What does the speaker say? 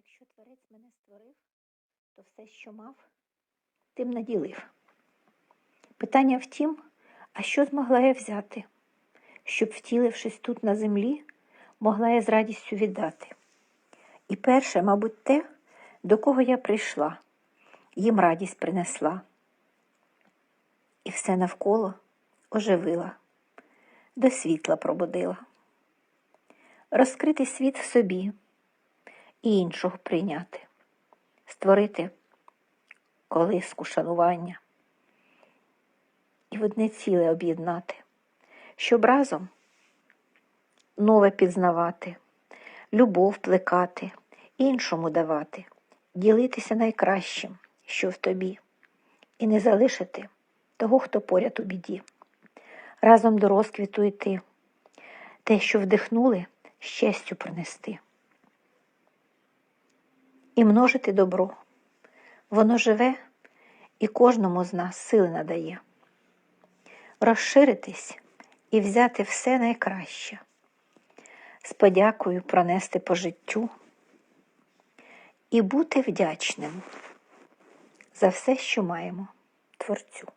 Якщо творець мене створив, то все, що мав, тим наділив. Питання в тім, а що змогла я взяти, щоб, втілившись тут на землі, могла я з радістю віддати. І перше, мабуть, те, до кого я прийшла, їм радість принесла. І все навколо оживила, до світла пробудила. Розкрити світ в собі і іншого прийняти, створити колиску шанування. І в одне ціле об'єднати, щоб разом нове пізнавати, любов плекати, іншому давати, ділитися найкращим, що в тобі, і не залишити того, хто поряд у біді, разом до розквіту йти, те, що вдихнули, щастю принести. І множити добро. Воно живе і кожному з нас сили надає. Розширитись і взяти все найкраще, з подякою пронести по життю і бути вдячним за все, що маємо Творцю.